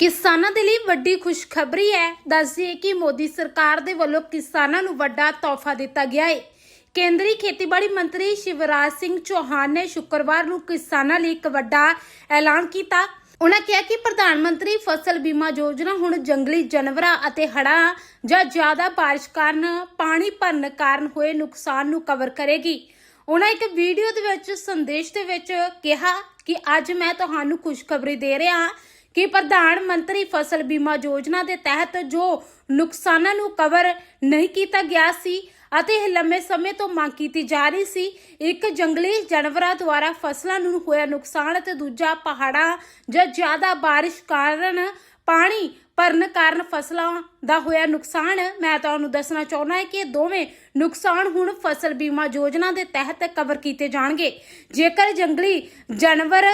ਕਿਸਾਨਾਂ ਦੇ ਲਈ ਵੱਡੀ ਖੁਸ਼ਖਬਰੀ ਹੈ। ਦੱਸਦੀਏ ਕਿ ਮੋਦੀ ਸਰਕਾਰ ਦੇ ਵੱਲੋਂ ਕਿਸਾਨਾਂ ਨੂੰ ਵੱਡਾ ਤੋਹਫਾ ਦਿੱਤਾ ਗਿਆ ਹੈ। ਕੇਂਦਰੀ ਖੇਤੀਬਾੜੀ ਮੰਤਰੀ ਸ਼ਿਵਰਾਜ ਸਿੰਘ ਚੌਹਾਨ ਨੇ ਸ਼ੁੱਕਰਵਾਰ ਨੂੰ ਕਿਸਾਨਾਂ ਲਈ ਇੱਕ ਵੱਡਾ ਐਲਾਨ ਕੀਤਾ। ਉਹਨਾਂ ਕਿਹਾ ਕਿ ਪ੍ਰਧਾਨ ਮੰਤਰੀ ਫਸਲ ਬੀਮਾ ਯੋਜਨਾ ਹੁਣ ਜੰਗਲੀ ਜਾਨਵਰਾਂ ਅਤੇ ਹੜ੍ਹਾਂ ਜਾਂ ਜ਼ਿਆਦਾ ਬਾਰਿਸ਼ ਕਾਰਨ ਪਾਣੀ ਭਰਨ ਕਾਰਨ ਹੋਏ ਨੁਕਸਾਨ ਨੂੰ ਕਵਰ ਕਰੇਗੀ। ਉਹਨਾਂ ਇੱਕ ਵੀਡੀਓ ਦੇ ਵਿੱਚ, ਸੰਦੇਸ਼ ਦੇ ਵਿੱਚ ਕਿਹਾ ਕਿ ਅੱਜ ਮੈਂ ਤੁਹਾਨੂੰ ਖੁਸ਼ਖਬਰੀ ਦੇ ਰਿਹਾ ਹਾਂ ਕਿ ਪ੍ਰਧਾਨ ਮੰਤਰੀ ਫਸਲ ਬੀਮਾ ਯੋਜਨਾ ਦੇ ਤਹਿਤ ਜੋ ਨੁਕਸਾਨਾਂ ਨੂੰ ਕਵਰ ਨਹੀਂ ਕੀਤਾ ਗਿਆ ਸੀ ਅਤੇ ਇਹ ਲੰਮੇ ਸਮੇਂ ਤੋਂ ਮੰਗ ਕੀਤੀ ਜਾ ਰਹੀ ਸੀ, ਇੱਕ ਜੰਗਲੀ ਜਾਨਵਰਾਂ ਦੁਆਰਾ ਫਸਲਾਂ ਨੂੰ ਹੋਇਆ ਨੁਕਸਾਨ ਅਤੇ ਦੂਜਾ ਪਹਾੜਾਂ ਜਾਂ ਜ਼ਿਆਦਾ ਬਾਰਿਸ਼ ਕਾਰਨ ਪਾਣੀ ਭਰਨ ਕਾਰਨ ਫਸਲਾਂ ਦਾ ਹੋਇਆ ਨੁਕਸਾਨ ਮੈਂ ਤੁਹਾਨੂੰ ਦੱਸਣਾ ਚਾਹੁੰਦਾ ਹਾਂ ਕਿ ਇਹ ਦੋਵੇਂ ਨੁਕਸਾਨ ਹੁਣ ਫਸਲ ਬੀਮਾ ਯੋਜਨਾ ਦੇ ਤਹਿਤ ਕਵਰ ਕੀਤੇ ਜਾਣਗੇ ਜੇਕਰ ਜੰਗਲੀ ਜਾਨਵਰ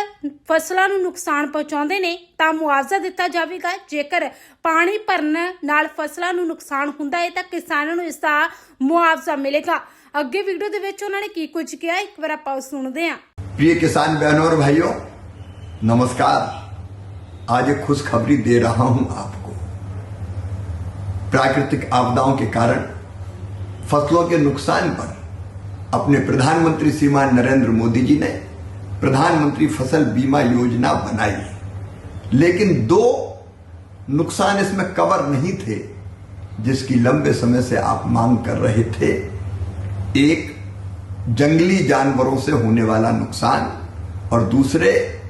ਫਸਲਾਂ ਨੂੰ ਨੁਕਸਾਨ ਪਹੁੰਚਾਉਂਦੇ ਨੇ ਤਾਂ ਮੁਆਵਜ਼ਾ ਦਿੱਤਾ ਜਾਵੇਗਾ ਜੇਕਰ ਪਾਣੀ ਭਰਨ ਨਾਲ ਫਸਲਾਂ ਨੂੰ ਨੁਕਸਾਨ ਹੁੰਦਾ ਹੈ ਤਾਂ ਕਿਸਾਨਾਂ ਨੂੰ ਇਸ ਦਾ ਮੁਆਵਜ਼ਾ ਮਿਲੇਗਾ ਅੱਗੇ ਵੀਡੀਓ ਦੇ ਵਿੱਚ ਉਹਨਾਂ ਨੇ ਕੀ ਕੁਝ ਕਿਹਾ ਇੱਕ ਵਾਰ ਆਪਾਂ ਉਹ ਸੁਣਦੇ ਹਾਂ प्रिय किसान बहनों और भाइयों नमस्कार आज एक खुशखबरी दे रहा हूँ आपको। प्राकृतिक आपदाओं के कारण, फ़सलों के नुकसान पर अपने प्रधानमंत्री श्रीमान नरेंद्र मोदी जी ने प्रधानमंत्री फ़सल बीमा योजना बनाई। लेकिन दो नुकसान इसमें कवर नहीं थे, जिसकी लंबे समय से आप मांग कर रहे थे। एक, जंगली जानवरों से होने वाला नुकसान, और दूसरे,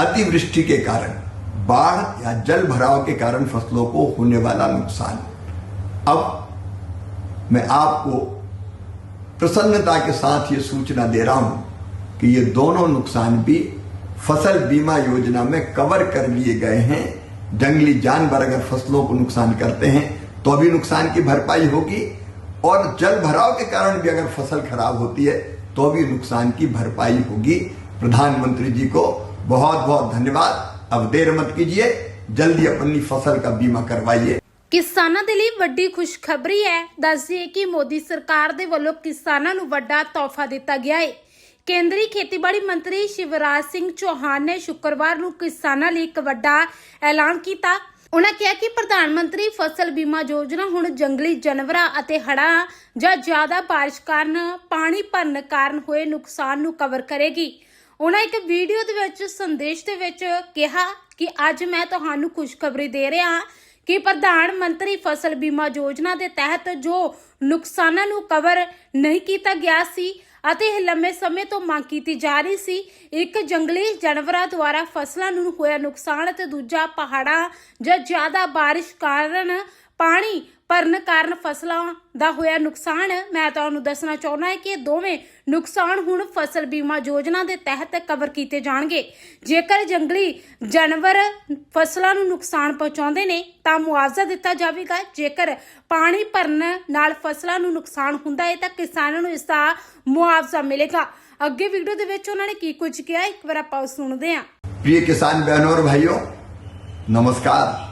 अतिवृष्टि के कारण। बाढ़ या जल भराव के कारण फ़सलों को होने वाला नुकसान। अब मैं आपको प्रसन्नता के साथ ये सूचना दे रहा हूँ कि ये दोनों नुकसान भी फ़सल बीमा योजना में कवर कर लिए गए हैं। जंगली जानवर अगर फ़सलों को नुकसान करते हैं तो भी नुकसान की भरपाई होगी और जल भराव के कारण भी अगर फ़सल खराब होती है तो भी नुकसान की भरपाई होगी। प्रधानमंत्री जी को बहुत बहुत धन्यवाद। अब देर मत कीजिए जल्दी अपनी फसल का बीमा करवाइए ਕਿਸਾਨਾਂ ਦੇ ਲਈ ਵੱਡੀ ਖੁਸ਼ਖਬਰੀ ਹੈ ਦੱਸਦੀਏ ਕਿ ਮੋਦੀ ਸਰਕਾਰ ਦੇ ਵੱਲੋਂ ਕਿਸਾਨਾਂ ਨੂੰ ਵੱਡਾ ਤੋਹਫਾ ਦਿੱਤਾ ਗਿਆ ਹੈ ਕੇਂਦਰੀ ਖੇਤੀਬਾੜੀ ਮੰਤਰੀ ਸ਼ਿਵਰਾਜ ਸਿੰਘ ਚੌਹਾਨ ਨੇ ਸ਼ੁੱਕਰਵਾਰ ਨੂੰ ਕਿਸਾਨਾਂ ਲਈ ਇੱਕ ਵੱਡਾ ਐਲਾਨ ਕੀਤਾ ਉਹਨਾਂ ਕਿਹਾ ਕਿ ਪ੍ਰਧਾਨ ਮੰਤਰੀ ਫਸਲ ਬੀਮਾ ਯੋਜਨਾ ਹੁਣ ਜੰਗਲੀ ਜਾਨਵਰਾਂ ਅਤੇ ਹੜ੍ਹਾਂ ਜਾਂ ਜ਼ਿਆਦਾ ਬਾਰਿਸ਼ ਕਾਰਨ ਪਾਣੀ ਭਰਨ ਕਾਰਨ ਹੋਏ ਨੁਕਸਾਨ ਨੂੰ ਕਵਰ ਕਰੇਗੀ ਉਹਨਾਂ ਇੱਕ ਵੀਡੀਓ ਦੇ ਵਿੱਚ, ਸੰਦੇਸ਼ ਦੇ ਵਿੱਚ ਕਿਹਾ ਕਿ ਅੱਜ ਮੈਂ ਤੁਹਾਨੂੰ ਖੁਸ਼ਖਬਰੀ ਦੇ ਰਿਹਾ ਹਾਂ ਕਿ ਪ੍ਰਧਾਨ ਮੰਤਰੀ ਫਸਲ ਬੀਮਾ ਯੋਜਨਾ ਦੇ ਤਹਿਤ ਜੋ ਨੁਕਸਾਨਾਂ ਨੂੰ ਕਵਰ ਨਹੀਂ ਕੀਤਾ ਗਿਆ ਸੀ ਅਤੇ ਇਹ ਲੰਮੇ ਸਮੇਂ ਤੋਂ ਮੰਗ ਕੀਤੀ ਜਾ ਰਹੀ ਸੀ, ਇੱਕ ਜੰਗਲੀ ਜਾਨਵਰਾਂ ਦੁਆਰਾ ਫਸਲਾਂ ਨੂੰ ਹੋਇਆ ਨੁਕਸਾਨ ਅਤੇ ਦੂਜਾ ਪਹਾੜਾਂ ਜਾਂ ਜ਼ਿਆਦਾ ਬਾਰਿਸ਼ ਕਾਰਨ ਪਾਣੀ ਭਰਨ ਕਾਰਨ ਫਸਲਾਂ ਦਾ ਹੋਇਆ ਨੁਕਸਾਨ ਮੈਂ ਤੁਹਾਨੂੰ ਦੱਸਣਾ ਚਾਹੁੰਦਾ ਹਾਂ ਕਿ ਇਹ ਦੋਵੇਂ ਨੁਕਸਾਨ ਹੁਣ ਫਸਲ ਬੀਮਾ ਯੋਜਨਾ ਦੇ ਤਹਿਤ ਕਵਰ ਕੀਤੇ ਜਾਣਗੇ ਜੇਕਰ ਜੰਗਲੀ ਜਾਨਵਰ ਫਸਲਾਂ ਨੂੰ ਨੁਕਸਾਨ ਪਹੁੰਚਾਉਂਦੇ ਨੇ ਤਾਂ ਮੁਆਵਜ਼ਾ ਦਿੱਤਾ ਜਾਵੇਗਾ ਜੇਕਰ ਪਾਣੀ ਭਰਨ ਨਾਲ ਫਸਲਾਂ ਨੂੰ ਨੁਕਸਾਨ ਹੁੰਦਾ ਹੈ ਤਾਂ ਕਿਸਾਨਾਂ ਨੂੰ ਇਸ ਦਾ ਮੁਆਵਜ਼ਾ ਮਿਲੇਗਾ ਅੱਗੇ ਵੀਡੀਓ ਦੇ ਵਿੱਚ ਉਹਨਾਂ ਨੇ ਕੀ ਕੁਝ ਕਿਹਾ ਇੱਕ ਵਾਰ ਆਪਾਂ ਉਹ ਸੁਣਦੇ ਹਾਂ प्रिय किसान बहनों और भाइयों नमस्कार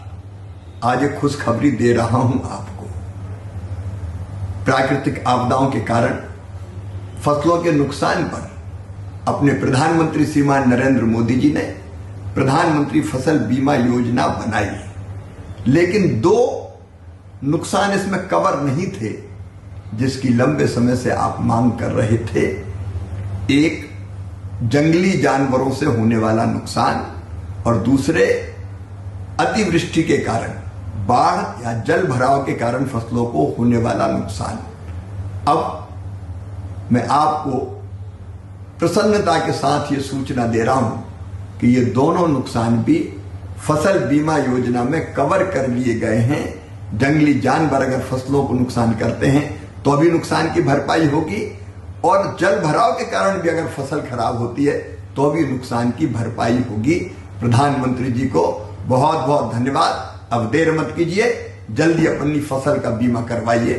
आज एक खुशखबरी दे रहा हूँ आपको। प्राकृतिक आपदाओं के कारण, फ़सलों के नुकसान पर अपने प्रधानमंत्री श्रीमान नरेंद्र मोदी जी ने प्रधानमंत्री फ़सल बीमा योजना बनाई। लेकिन दो नुकसान इसमें कवर नहीं थे, जिसकी लंबे समय से आप मांग कर रहे थे। एक, जंगली जानवरों से होने वाला नुकसान, और दूसरे, अतिवृष्टि के कारण। बाढ़ या जल भराव के कारण फ़सलों को होने वाला नुकसान। अब मैं आपको प्रसन्नता के साथ ये सूचना दे रहा हूँ कि ये दोनों नुकसान भी फ़सल बीमा योजना में कवर कर लिए गए हैं। जंगली जानवर अगर फ़सलों को नुकसान करते हैं तो भी नुकसान की भरपाई होगी और जल भराव के कारण भी अगर फ़सल खराब होती है तो भी नुकसान की भरपाई होगी। प्रधानमंत्री जी को बहुत बहुत धन्यवाद। अब देर मत कीजिए जल्दी अपनी फ़सल का बीमा करवाइए।